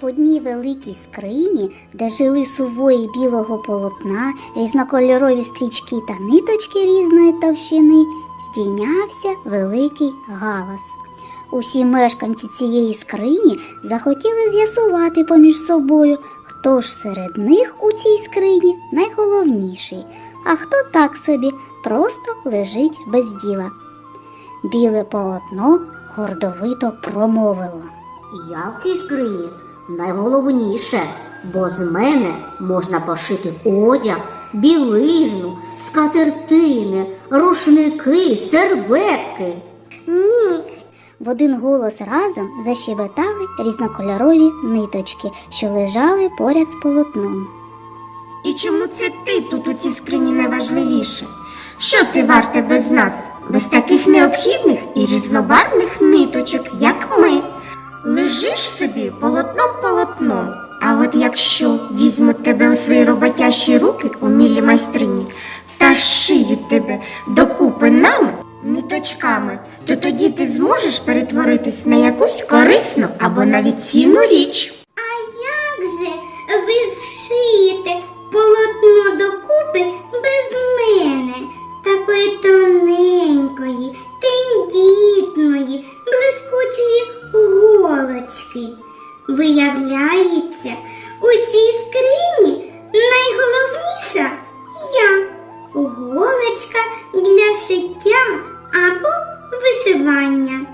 В одній великій скрині, де жили сувої білого полотна, різнокольорові стрічки та ниточки різної товщини, здійнявся великий галас. Усі мешканці цієї скрині захотіли з'ясувати поміж собою, хто ж серед них у цій скрині найголовніший, а хто так собі просто лежить без діла. Біле полотно гордовито промовило. Я в цій скрині найголовніше, бо з мене можна пошити одяг, білизну, скатертини, рушники, серветки. Ні. В один голос разом защебетали різнокольорові ниточки, що лежали поряд з полотном. І чому це ти тут у цій скрині найважливіше? Що ти варте без нас, шиють тебе докупи нам ниточками, то тоді ти зможеш перетворитись на якусь корисну або навіть цінну річ. Як же ви зшиєте полотно докупи без мене, такої тоненької, для шиття або вишивання.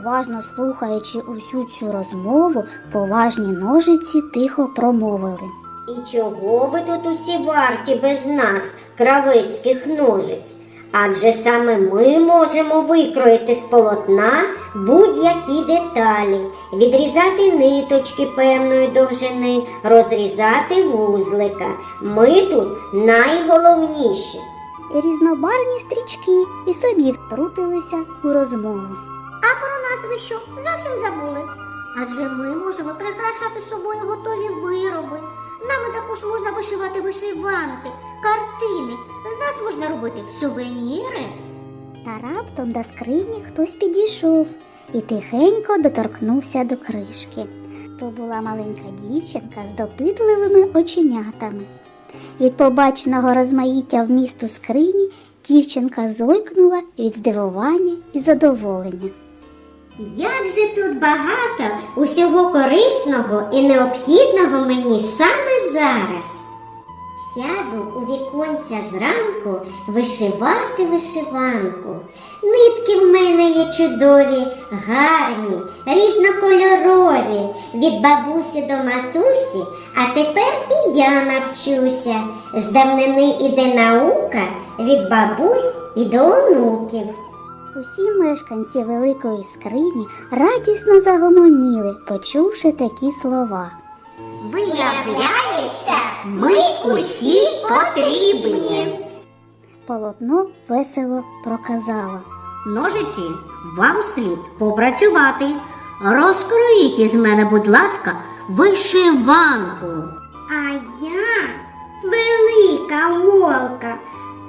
Уважно слухаючи усю цю розмову, поважні ножиці тихо промовили. І чого ви тут усі варті без нас, кравецьких ножиць? Адже саме ми можемо викроїти з полотна будь-які деталі, відрізати ниточки певної довжини, розрізати вузлика. Ми тут найголовніші. Різнобарвні стрічки і собі втрутилися у розмову. А про нас ви що, зовсім забули? Адже ми можемо прикрашати собою готові вироби. Нами також можна вишивати вишиванки, картини. З нас можна робити сувеніри. Та раптом до скрині хтось підійшов і тихенько доторкнувся до кришки. То була маленька дівчинка з допитливими оченятами. Від побаченого розмаїття в місту скрині дівчинка зойкнула від здивування і задоволення. Як же тут багато усього корисного і необхідного мені саме зараз. Сяду у віконця зранку вишивати вишиванку. Нитки в мене є чудові, гарні, різнокольорові, від бабусі до матусі, а тепер і я навчуся. З давнини іде наука від бабусь і до онуків. Усі мешканці великої скрині радісно загомоніли, почувши такі слова. Виявляється, ми усі потрібні. Полотно весело проказало. Ножиці, вам слід попрацювати. Розкроїть із мене, будь ласка, вишиванку. А я велика голка.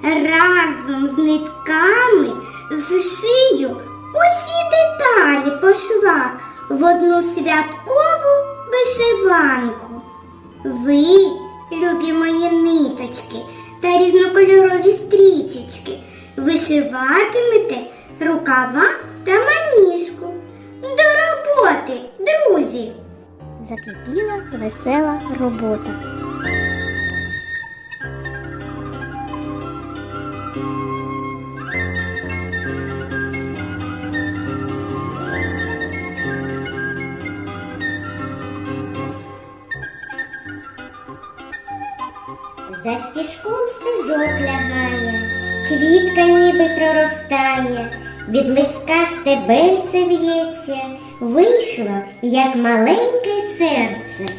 Разом з нитками зшию усі деталі по швах в одну святкову вишиванку. Ви, любі мої ниточки та різнокольорові стрічечки, вишиватимете рукава та маніжку. До роботи, друзі! Закипіла весела робота. За стіжком стежок лягає, квітка ніби проростає, від листка стебельце в'ється, вийшло, як маленьке серце.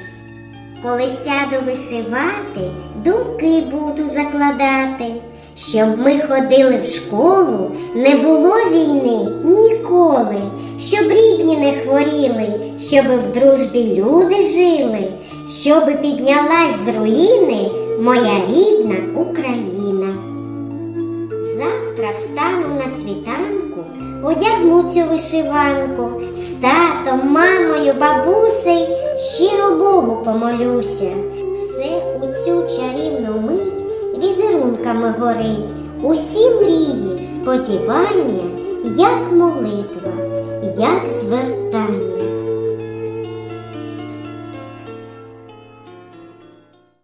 Коли сяду вишивати, думки буду закладати, щоб ми ходили в школу, не було війни ніколи, щоб рідні не хворіли, щоб в дружбі люди жили, щоб піднялась з руїни моя рідна Україна. Завтра встану на світанку, одягну цю вишиванку, з татом, мамою, бабусею, щиро Богу помолюся. Все у цю чарівну мить візерунками горить. Усі мрії, сподівання, як молитва, як звертання.